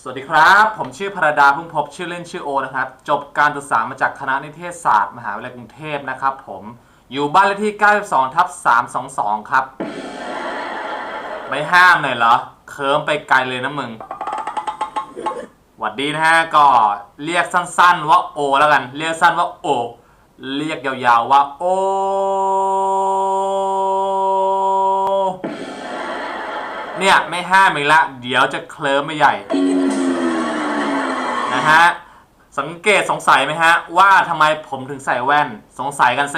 สวัสดีครับ ผมชื่อพรดาพึ่งพบชื่อเล่นชื่อโอนะครับ จบการศึกษามาจากคณะนิเทศศาสตร์มหาวิทยาลัยกรุงเทพนะครับผมอยู่บ้านเลขที่ 92 ทับ 322 ครับ ไม่ห้ามหน่อยเหรอ เคิมไปไกลเลยนะมึงหวัดดีนะฮะ ก็เรียกสั้นๆว่าโอแล้วกัน เรียกสั้นว่าโอ เรียกยาวๆว่าโอ เนี่ย ไม่ห้ามอีกละ เดี๋ยวจะเคลิ้มไม่ใหญ่ นะฮะสังเกตสงสัยไหมฮะว่าทำไมผมถึงใส่แว่น สงสัยกัน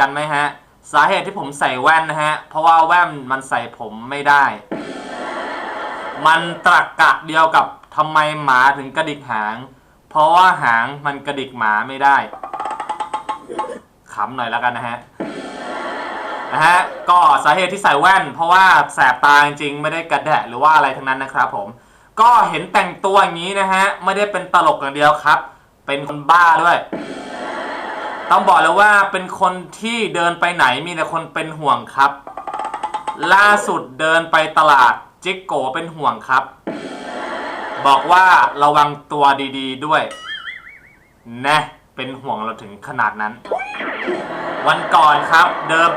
กันไหมฮะสาเหตุที่ผมใส่แว่นนะฮะเพราะว่าแว่นมันใส่ผมไม่ได้ มันตรักกะเดียวกับทำไมหมาถึงกระดิกหาง เพราะว่าหางมันกระดิกหมาไม่ได้ขำหน่อยแล้วกันนะฮะนะฮะก็สาเหตุที่ใส่แว่น เพราะว่าแสบตาจริงๆไม่ได้กระแดะหรือว่าอะไรทั้งนั้นนะครับผม ก็เห็นแต่งตัวอย่างนี้นะฮะ ไม่ได้เป็นตลกอย่างเดียวครับ เป็นคนบ้าด้วย ต้องบอกเลยว่าเป็นคนที่เดินไปไหนมีแต่คนเป็นห่วงครับ ล่าสุดเดินไปตลาดจิกโกเป็นห่วงครับ บอกว่าระวังตัวดีๆด้วย นะ เป็นห่วงเราถึงขนาดนั้น วันก่อนครับ เดิน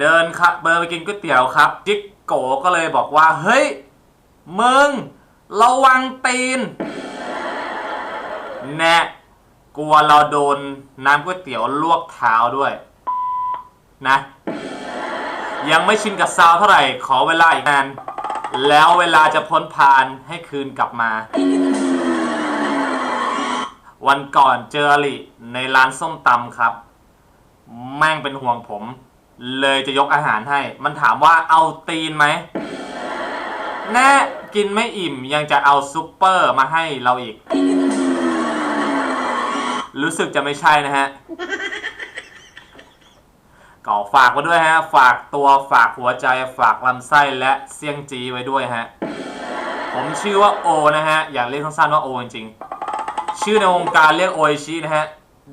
เดินครับเบอร์ไปกินก๋วยเตี๋ยวครับ จิกโกก็เลยบอกว่า เฮ้ย มึง ระวังตีน แน่กลัวเราโดนน้ำก๋วยเตี๋ยวลวกเท้าด้วย นะ ยังไม่ชินกับซาวเท่าไหร่ ขอเวลาอีกนาน แล้วเวลาจะพ้นพานให้คืนกลับมา วันก่อนเจออลิในร้านส้มตำครับ แม่งเป็นห่วงผม เลยจะยกอาหารให้ มันถามว่าเอาตีนไหม แน่ กินไม่อิ่มยังจะเอาซุปเปอร์มาให้เราอีก รู้สึกจะไม่ใช่นะฮะก็ฝากไว้ด้วยฮะ ฝากตัวฝากหัวใจฝากลำไส้และเสี่ยงจีไว้ด้วยฮะ ผมชื่อว่าโอนะฮะ อยากเรียกสั้นๆว่าโอจริงๆ ชื่อในวงการเรียกโอชินะฮะ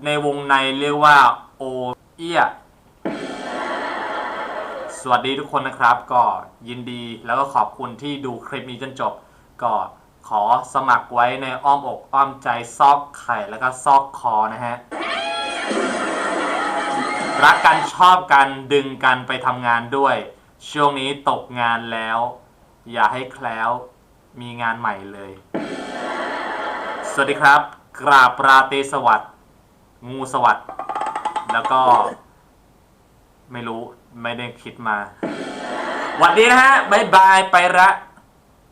ในวงในเรียกว่าโอเอีย สวัสดีทุกคนนะครับ ก็ยินดีแล้วก็ขอบคุณที่ดูคลิปนี้จนจบ ก็ขอสมัครไว้ในอ้อมอกอ้อมใจซอกไข่แล้วก็ซอกคอนะฮะ รักกันชอบกันดึงกันไปทำงานด้วย ช่วงนี้ตกงานแล้ว อย่าให้แคล้วมีงานใหม่เลย สวัสดีครับ กราบราตรีสวัสดิ์งูสวัสดิ์แล้วก็ ไม่รู้ไม่ได้คิดมาหวัดดีนะฮะบายบายไปละ